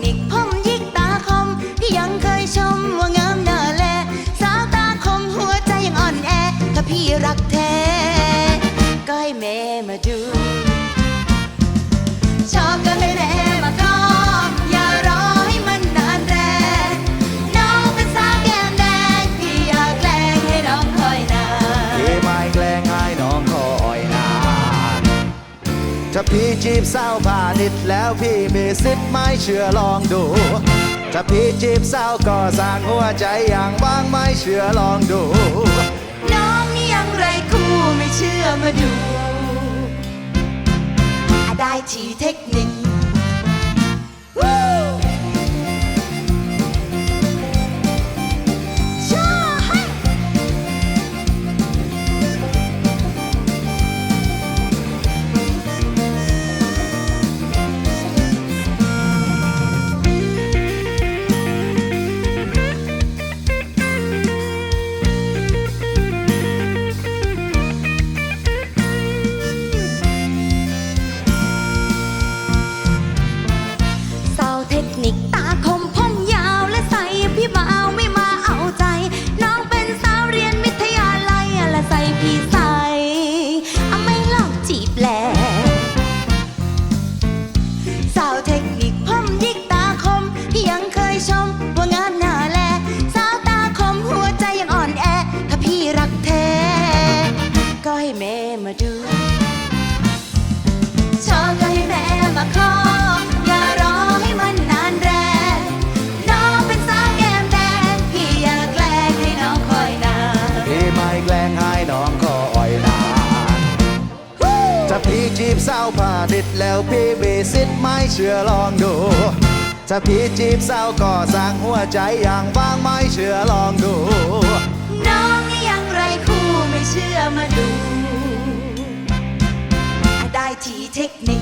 你碰。 ถ้าพี่จีบสาวพาณิชย์แล้วพี่มีสิทธิ์ไม่เชื่อลองดู ถ้าพี่จีบสาวก็สร้างหัวใจอย่างว่างไม่เชื่อลองดู น้องนี่ยังไรคู่ไม่เชื่อมาดู ได้ทีเทคนิค ให้แม่มาดู ชอบก็ให้แม่มาขออย่ารอให้มันนานแรกน้องเป็นสาวแก้มแดงพี่อยากแกล้งให้น้องคอยนานพี่ไม่แกล้งให้น้องก็อ่อยนานถ้าพี่จีบสาวพาณิชย์แล้วพี่มีสิทธิ์ไม่เชื่อลองดูถ้าพี่จีบสาวก็สร้างหัวใจอย่างว่างไม่เชื่อลองดู น้องนี่ยังไรคู่ไม่เชื่อมาดูได้ที Take me.